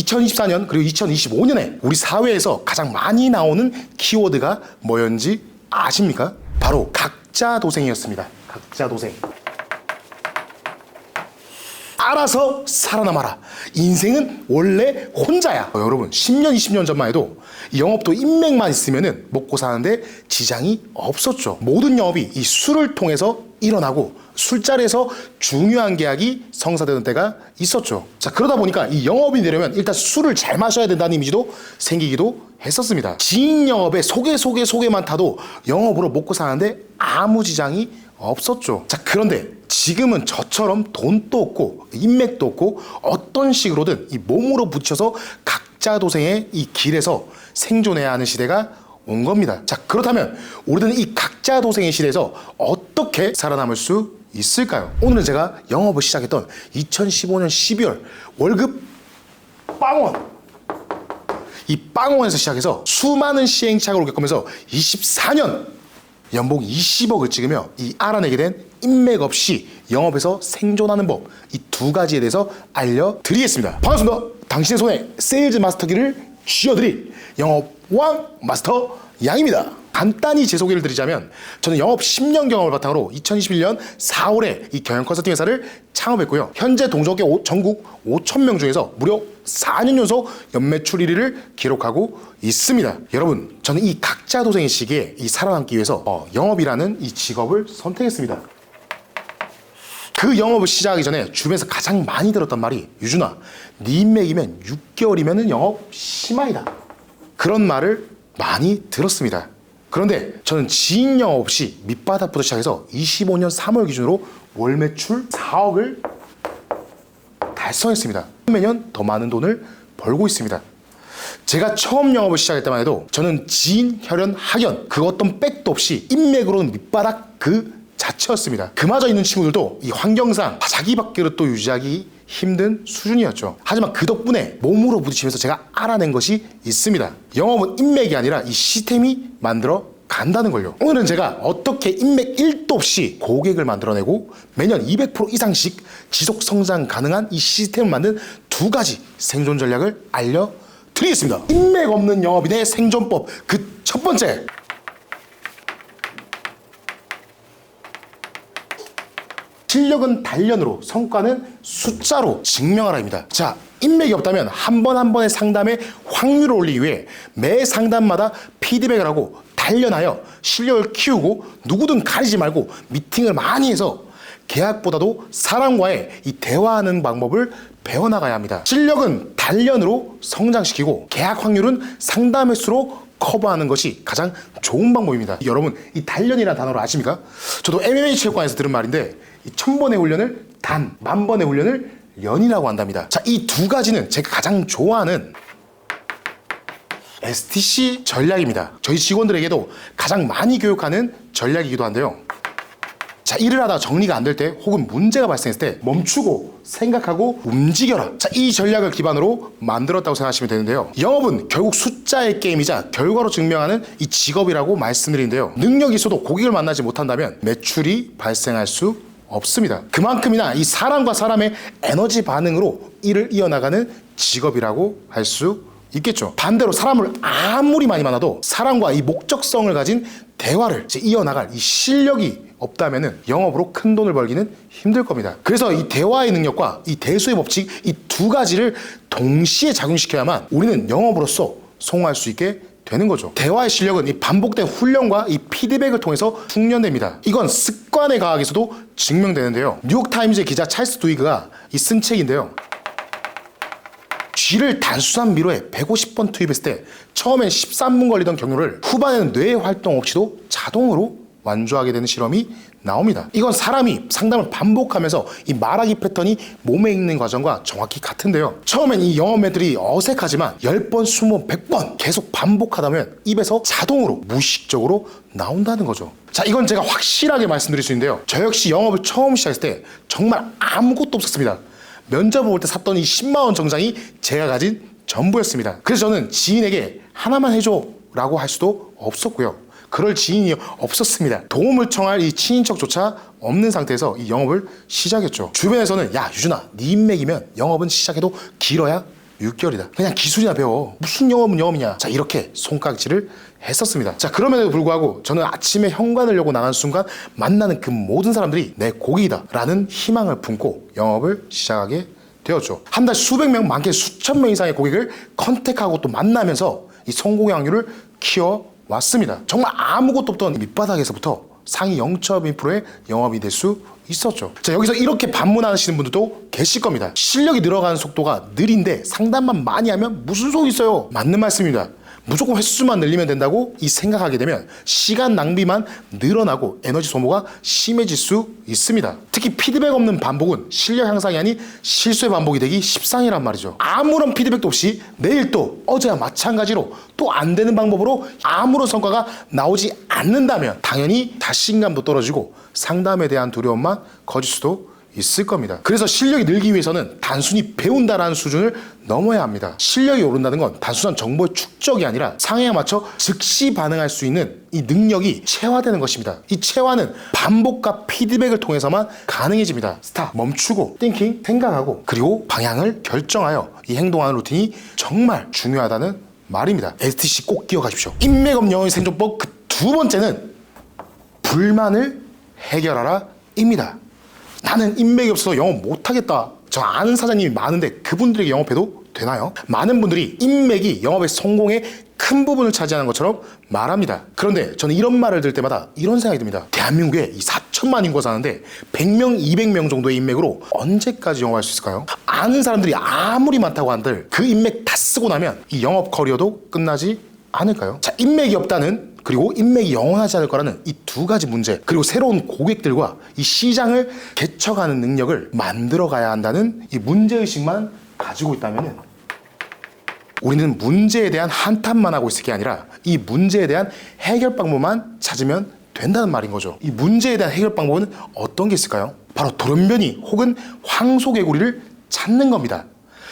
2024년 그리고 2025년에 우리 사회에서 가장 많이 나오는 키워드가 뭐였는지 아십니까? 바로 각자 도생이었습니다. 각자 도생. 알아서 살아남아라. 인생은 원래 혼자야. 어, 여러분, 10년, 20년 전만 해도 이 영업도 인맥만 있으면 먹고 사는데 지장이 없었죠. 모든 영업이 이 술을 통해서 일어나고 술자리에서 중요한 계약이 성사되는 때가 있었죠. 자, 그러다 보니까 이 영업이 되려면 일단 술을 잘 마셔야 된다는 이미지도 생기기도 했었습니다. 지인 영업에 소개, 소개, 소개만 타도 영업으로 먹고 사는데 아무 지장이 없었죠. 자, 그런데 지금은 저처럼 돈도 없고 인맥도 없고 어떤 식으로든 이 몸으로 붙여서 각자 도생의 이 길에서 생존해야 하는 시대가 온 겁니다. 자, 그렇다면 우리는 이 각자 도생의 시대에서 어떻게 살아남을 수 있을까요? 오늘은 제가 영업을 시작했던 2015년 12월 월급 빵원 이 빵원에서 시작해서 수많은 시행착오를 겪으면서 24년 연봉 20억을 찍으며 이 알아내게 된 인맥 없이 영업에서 생존하는 법 이 두 가지에 대해서 알려드리겠습니다. 반갑습니다. 당신의 손에 세일즈 마스터기를 쥐어드릴 영업 왕 마스터 양입니다. 간단히 제 소개를 드리자면 저는 영업 10년 경험을 바탕으로 2021년 4월에 이 경영 컨설팅 회사를 창업했고요. 현재 동족의 오- 전국 5천 명 중에서 무려 4년 연속 연매출 1위를 기록하고 있습니다. 여러분, 저는 이 각자 도생의 시기에 이 살아남기 위해서 어, 영업이라는 이 직업을 선택했습니다. 그 영업을 시작하기 전에 주변에서 가장 많이 들었던 말이 유준아, 네 인맥이면 6개월이면 영업 심하이다. 그런 말을 많이 들었습니다. 그런데 저는 지인 영업 없이 밑바닥부터 시작해서 25년 3월 기준으로 월 매출 4억을 달성했습니다. 매년 더 많은 돈을 벌고 있습니다. 제가 처음 영업을 시작할 때만 해도 저는 지인, 혈연, 학연 그 어떤 백도 없이 인맥으로는 밑바닥 그 자체였습니다. 그마저 있는 친구들도 이 환경상 자기 밖으로 또 유지하기 힘든 수준이었죠. 하지만 그 덕분에 몸으로 부딪히면서 제가 알아낸 것이 있습니다. 영업은 인맥이 아니라 이 시스템이 만들어 간다는 걸요. 오늘은 제가 어떻게 인맥 1도 없이 고객을 만들어내고 매년 200% 이상씩 지속 성장 가능한 이 시스템을 만든 두 가지 생존 전략을 알려드리겠습니다. 인맥 없는 영업인의 생존법 그 첫 번째 실력은 단련으로 성과는 숫자로 증명하라입니다. 자, 인맥이 없다면 한 번 한 번의 상담의 확률을 올리기 위해 매 상담마다 피드백을 하고 단련하여 실력을 키우고 누구든 가리지 말고 미팅을 많이 해서 계약보다도 사람과의 이 대화하는 방법을 배워나가야 합니다. 실력은 단련으로 성장시키고 계약 확률은 상담 횟수로 커버하는 것이 가장 좋은 방법입니다. 여러분, 이 단련이라는 단어를 아십니까? 저도 MMA 체육관에서 들은 말인데 이 천 번의 훈련을 단, 만 번의 훈련을 연이라고 한답니다. 자, 이 두 가지는 제가 가장 좋아하는 STC 전략입니다. 저희 직원들에게도 가장 많이 교육하는 전략이기도 한데요. 자, 일을 하다 정리가 안 될 때 혹은 문제가 발생했을 때 멈추고 생각하고 움직여라. 자, 이 전략을 기반으로 만들었다고 생각하시면 되는데요. 영업은 결국 숫자의 게임이자 결과로 증명하는 이 직업이라고 말씀드리는데요. 능력이 있어도 고객을 만나지 못한다면 매출이 발생할 수 없습니다. 그만큼이나 이 사람과 사람의 에너지 반응으로 일을 이어나가는 직업이라고 할수 있겠죠. 반대로 사람을 아무리 많이 만나도 사람과 이 목적성을 가진 대화를 이어나갈 이 실력이 없다면은 영업으로 큰 돈을 벌기는 힘들 겁니다. 그래서 이 대화의 능력과 이 대수의 법칙 이 두 가지를 동시에 작용시켜야만 우리는 영업으로서 성공할 수 있게 되는 거죠. 대화의 실력은 이 반복된 훈련과 이 피드백을 통해서 숙련됩니다. 이건 습관의 과학에서도 증명되는데요. 뉴욕타임즈의 기자 찰스 두이그가 이 쓴 책인데요. 쥐를 단순한 미로에 150번 투입했을 때 처음엔 13분 걸리던 경로를 후반에는 뇌 활동 없이도 자동으로 완주하게 되는 실험이 나옵니다. 이건 사람이 상담을 반복하면서 이 말하기 패턴이 몸에 있는 과정과 정확히 같은데요. 처음엔 이 영업 애들이 어색하지만 10번, 20번, 100번 계속 반복하다 보면 입에서 자동으로 무의식적으로 나온다는 거죠. 자, 이건 제가 확실하게 말씀드릴 수 있는데요. 저 역시 영업을 처음 시작했을 때 정말 아무것도 없었습니다. 면접을 볼때 샀던 이 10만 원 정장이 제가 가진 전부였습니다. 그래서 저는 지인에게 하나만 해줘 라고 할 수도 없었고요. 그럴 지인이 없었습니다. 도움을 청할 이 친인척조차 없는 상태에서 이 영업을 시작했죠. 주변에서는 야 유준아 네 인맥이면 영업은 시작해도 길어야 6개월이다. 그냥 기술이나 배워. 무슨 영업은 영업이냐. 자, 이렇게 손깍지를 했었습니다. 자, 그럼에도 불구하고 저는 아침에 현관을 열고 나간 순간 만나는 그 모든 사람들이 내 고객이다. 라는 희망을 품고 영업을 시작하게 되었죠. 한 달 수백 명, 많게 수천 명 이상의 고객을 컨택하고 또 만나면서 이 성공의 확률을 키워 왔습니다. 정말 아무것도 없던 밑바닥에서부터 상위 0.1%의 영업이 될 수 있었죠. 자, 여기서 이렇게 반문하시는 분들도 계실 겁니다. 실력이 늘어가는 속도가 느린데 상담만 많이 하면 무슨 소용 있어요? 맞는 말씀입니다. 무조건 횟수만 늘리면 된다고 이 생각하게 되면 시간 낭비만 늘어나고 에너지 소모가 심해질 수 있습니다. 특히 피드백 없는 반복은 실력 향상이 아닌 실수의 반복이 되기 십상이란 말이죠. 아무런 피드백도 없이 내일 또 어제와 마찬가지로 또 안 되는 방법으로 아무런 성과가 나오지 않는다면 당연히 자신감도 떨어지고 상담에 대한 두려움만 커질 수도 있을 겁니다. 그래서 실력이 늘기 위해서는 단순히 배운다라는 수준을 넘어야 합니다. 실력이 오른다는 건 단순한 정보의 축적이 아니라 상황에 맞춰 즉시 반응할 수 있는 이 능력이 체화되는 것입니다. 이 체화는 반복과 피드백을 통해서만 가능해집니다. 스탑, 멈추고, 띵킹, 생각하고, 그리고 방향을 결정하여 이 행동하는 루틴이 정말 중요하다는 말입니다. STC 꼭 기억하십시오. 인맥업 영어의 생존법 그 두 번째는 불만을 해결하라 입니다. 나는 인맥이 없어서 영업 못하겠다. 저 아는 사장님이 많은데 그분들에게 영업해도 되나요? 많은 분들이 인맥이 영업의 성공의 큰 부분을 차지하는 것처럼 말합니다. 그런데 저는 이런 말을 들을 때마다 이런 생각이 듭니다. 대한민국에 이 4천만 인구가 사는데 100명, 200명 정도의 인맥으로 언제까지 영업할 수 있을까요? 아는 사람들이 아무리 많다고 한들 그 인맥 다 쓰고 나면 이 영업 커리어도 끝나지 않을까요? 자, 인맥이 없다는 그리고 인맥이 영원하지 않을 거라는 이 두 가지 문제 그리고 새로운 고객들과 이 시장을 개척하는 능력을 만들어 가야 한다는 이 문제의식만 가지고 있다면 우리는 문제에 대한 한탄만 하고 있을 게 아니라 이 문제에 대한 해결 방법만 찾으면 된다는 말인 거죠. 이 문제에 대한 해결 방법은 어떤 게 있을까요? 바로 돌연변이 혹은 황소개구리를 찾는 겁니다.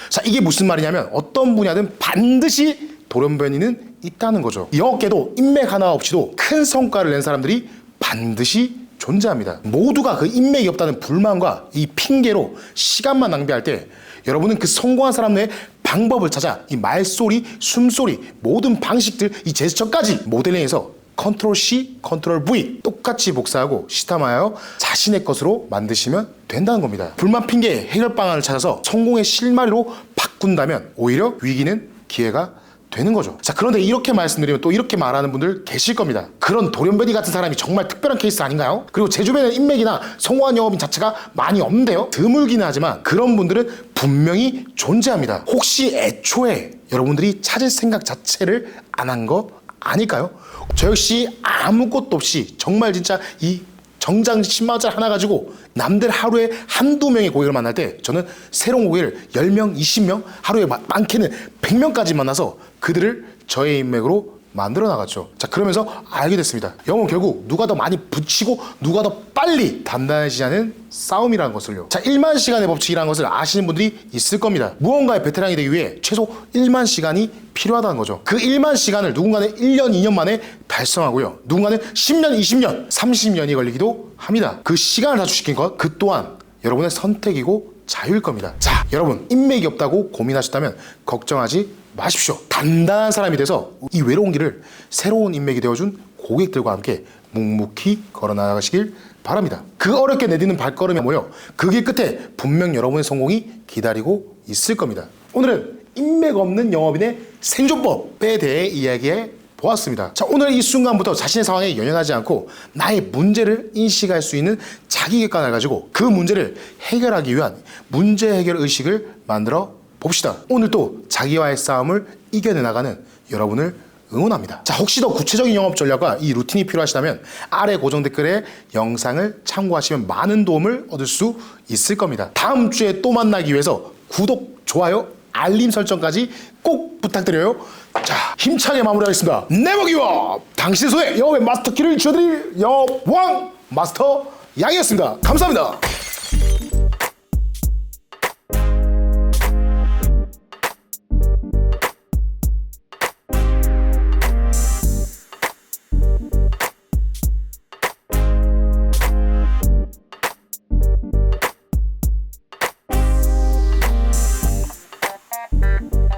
자, 이게 무슨 말이냐면 어떤 분야든 반드시 돌연변이는 있다는 거죠. 영업계도 인맥 하나 없이도 큰 성과를 낸 사람들이 반드시 존재합니다. 모두가 그 인맥이 없다는 불만과 이 핑계로 시간만 낭비할 때 여러분은 그 성공한 사람의 방법을 찾아 이 말소리, 숨소리, 모든 방식들, 이 제스처까지 모델링해서 컨트롤 C, 컨트롤 V 똑같이 복사하고 시탐하여 자신의 것으로 만드시면 된다는 겁니다. 불만 핑계 해결 방안을 찾아서 성공의 실마리로 바꾼다면 오히려 위기는 기회가 되는 거죠. 자, 그런데 이렇게 말씀드리면 또 이렇게 말하는 분들 계실 겁니다. 그런 돌연변이 같은 사람이 정말 특별한 케이스 아닌가요? 그리고 제 주변에는 인맥이나 성공한 영업인 자체가 많이 없는데요. 드물기는 하지만 그런 분들은 분명히 존재합니다. 혹시 애초에 여러분들이 찾을 생각 자체를 안 한 거 아닐까요? 저 역시 아무것도 없이 정말 진짜 이 정장 10만원짜리 하나 가지고 남들 하루에 한두 명의 고객을 만날 때 저는 새로운 고객을 10명, 20명, 하루에 마- 많게는 100명까지 만나서 그들을 저의 인맥으로 만들어 나갔죠. 자, 그러면서 알게 됐습니다. 영어는 결국 누가 더 많이 붙이고 누가 더 빨리 단단해지자는 싸움이라는 것을요. 자, 1만 시간의 법칙이라는 것을 아시는 분들이 있을 겁니다. 무언가의 베테랑이 되기 위해 최소 1만 시간이 필요하다는 거죠. 그 1만 시간을 누군가는 1년, 2년 만에 달성하고요. 누군가는 10년, 20년, 30년이 걸리기도 합니다. 그 시간을 단축시킨 것, 그 또한 여러분의 선택이고 자유일 겁니다. 자, 여러분, 인맥이 없다고 고민하셨다면 걱정하지 마십시오. 단단한 사람이 돼서 이 외로운 길을 새로운 인맥이 되어준 고객들과 함께 묵묵히 걸어 나가시길 바랍니다. 그 어렵게 내딛는 발걸음이 모여 그길 끝에 분명 여러분의 성공이 기다리고 있을 겁니다. 오늘은 인맥 없는 영업인의 생존법에 대해 이야기해 보았습니다. 자, 오늘 이 순간부터 자신의 상황에 연연하지 않고 나의 문제를 인식할 수 있는 자기 객관을 가지고 그 문제를 해결하기 위한 문제 해결 의식을 만들어 봅시다. 오늘 또 자기와의 싸움을 이겨내 나가는 여러분을 응원합니다. 자, 혹시 더 구체적인 영업 전략과 이 루틴이 필요하시다면 아래 고정 댓글에 영상을 참고하시면 많은 도움을 얻을 수 있을 겁니다. 다음 주에 또 만나기 위해서 구독, 좋아요, 알림 설정까지 꼭 부탁드려요. 자, 힘차게 마무리하겠습니다. 네버기워! 당신의 손에 영업의 마스터 키를 쥐어드릴 영업왕 마스터 양이었습니다. 감사합니다.